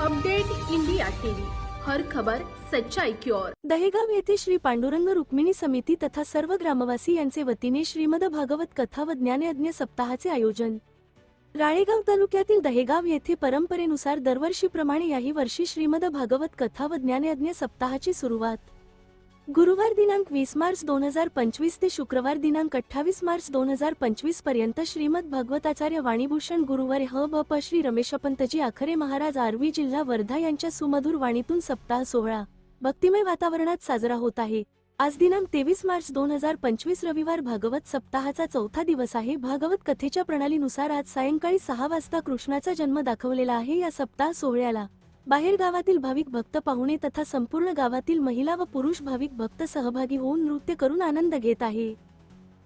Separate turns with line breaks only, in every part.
Update India TV. हर खबर सच्चाई की ओर.
दहेगाव येथे श्री पांडुरंग रुक्मिणी समिती तथा सर्व ग्रामवासी यांचे वतीने श्रीमद भागवत कथा व ज्ञानयज्ञ सप्ताहाचे आयोजन. राळेगाव तालुक्यातील दहेगाव येथे परंपरेनुसार दरवर्षीप्रमाणे याही वर्षी श्रीमद भागवत कथा व ज्ञानयज्ञ सप्ताहाची सुरुवात. गुरुवार दिनांक वीस मार्च दोन हजार पंचवीस ते शुक्रवार दिनांक अठ्ठावीस मार्च दोन हजार पंचवीसपर्यंत श्रीमद भागवताचार्य वाणीभूषण गुरुवार ह ब प श्री रमेशपंतजी आखरे महाराज आर्वी जिल्हा वर्धा यांच्या सुमधुर वाणीतून सप्ताह सोहळा भक्तिमय वातावरणात साजरा होत आहे. आज दिनांक तेवीस मार्च दोन हजार पंचवीस रविवार भागवत सप्ताहाचा चौथा दिवस आहे. भागवत कथेच्या प्रणालीनुसार आज सायंकाळी सहा वाजता कृष्णाचा जन्म दाखवलेला आहे या सप्ताह सोहळ्याला. बाहेर गावातील भाविक भक्त पाहुणे तथा संपूर्ण गावातील महिला व पुरुष भाविक भक्त सहभागी होऊन नृत्य करून आनंद घेत आहे.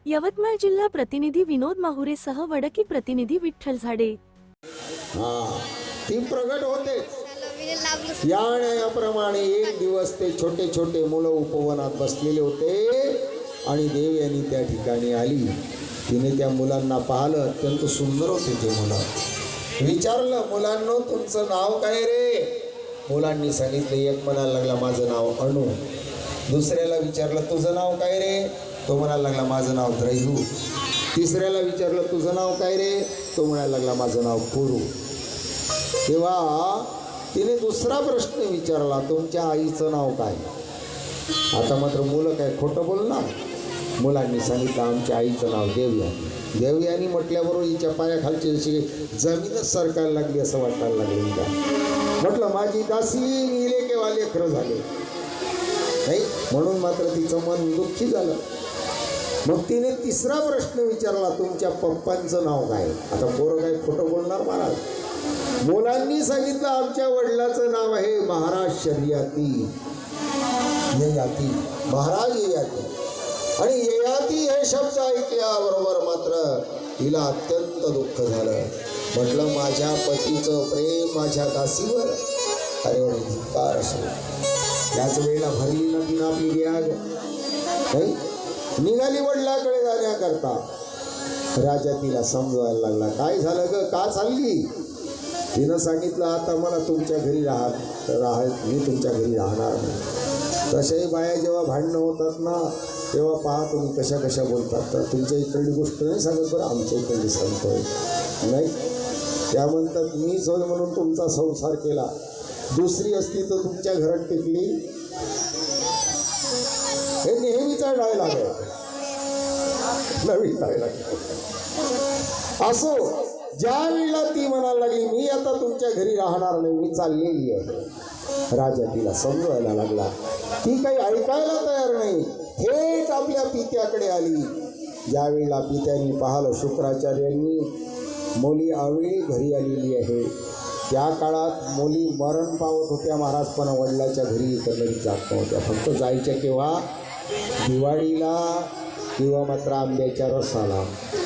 यवतमाळ जिल्हा प्रतिनिधी विनोद माहुरे सह वडकी प्रतिनिधी विठ्ठल झाडे.
ती प्रगट होते. या याप्रमाणे एक दिवस ते छोटे छोटे मुलं उपवनात बसलेले होते आणि देव यांनी त्या ठिकाणी आली. तिने त्या मुलांना पाहिलं अत्यंत सुंदर होते ते मुलं. विचारलं मुलांनो तुमचं नाव काय रे? मुलांनी सांगितलं एक म्हणायला लागला माझं नाव अणू दुसऱ्याला विचारलं तुझं नाव काय रे? तो म्हणायला लागला माझं नाव द्रैहू तिसऱ्याला विचारलं तुझं नाव काय रे? तो म्हणायला लागला माझं नाव पुरू तेव्हा तिने दुसरा प्रश्न विचारला तुमच्या आईचं नाव काय? आता मात्र मुलं काय खोटं बोलणार? मुलांनी सांगितलं आमच्या आईचं नाव देवयानी देवयानी म्हटल्याबरोबर हिच्या पायाखालची जशी जमीनच सरकायला लागली असं वाटायला लागले का म्हटलं माझी दासी निले केव्हा लेकरं झाले. नाही म्हणून मात्र तिचं मन दुःखी झालं. मग तिने तिसरा प्रश्न विचारला तुमच्या पप्पांचं नाव काय? आता पोरं काय खोटं बोलणार महाराज? मुलांनी सांगितलं आमच्या वडिलाचं नाव आहे महाराज शर्याती. ययाती महाराज ययाती आणि ययाती हे शब्द ऐकल्याबरोबर मात्र तिला अत्यंत दुःख झालं. म्हटलं माझ्या पतीचं प्रेम माझ्या दासीवर अरे धिक्कार असो. याच वेळेला भरली ना तिनं आपली गिराग निघाली वडिलाकडे जाण्याकरता. राजा तिला समजवायला लागला काय झालं ग? का चालली? तिनं सांगितलं आता मला तुमच्या घरी राहत राह मी तुमच्या घरी राहणार नाही. तशाही बाया जेव्हा भांडणं होतात ना तेव्हा पहा तुम्ही कशा कशा बोलतात. तर तुमच्या इकडली गोष्ट नाही सांगत बरं आमच्या इकडली सांगतोय. नाही? त्या म्हणतात मी सण म्हणून तुमचा संसार केला. दुसरी असती तर तुमच्या घरात टिकली. हे नेहमीचा डायलॉग आहे. नवीन डायलॉग असो. ज्या वेळेला ती म्हणायला लागली मी आता तुमच्या घरी राहणार नाही मी चाललेली आहे. राजा तिला समजवायला लागला. ती काही ऐकायला तयार नाही. थेट आपल्या पित्याकडे आली. ज्यावेळेला पित्याने पाहिलं शुक्राचार्यांनी मुली आवेळी घरी आलेली आहे. त्या काळात मुली मरण पावत होत्या महाराज पण वडिलाच्या घरी एकंदरीत जात नव्हत्या. फक्त जायच्या केव्हा दिवाळीला किंवा मात्र आंब्याच्या रसाला.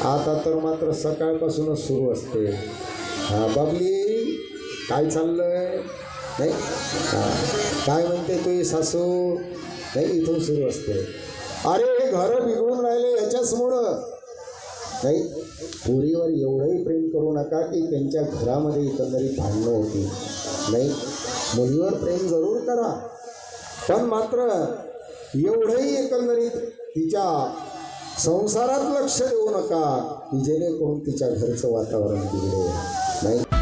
आता तर मात्र सकाळपासूनच सुरू असते. हा बाबली काय चाललंय? नाही? काय म्हणते तुझी सासू? नाही इथून सुरू असते. अरे हे घरं बिघडून राहिले याच्याचमुळं नाही पुरीवर एवढंही प्रेम करू नका की त्यांच्या घरामध्ये एकंदरीत भांडणं होती नाही मुलीवर प्रेम जरूर करा. पण मात्र एवढंही एकंदरीत तिच्या संसारात लक्ष देऊ नका की जेणेकरून तिच्या घरचं वातावरण बिघडेल. नाही.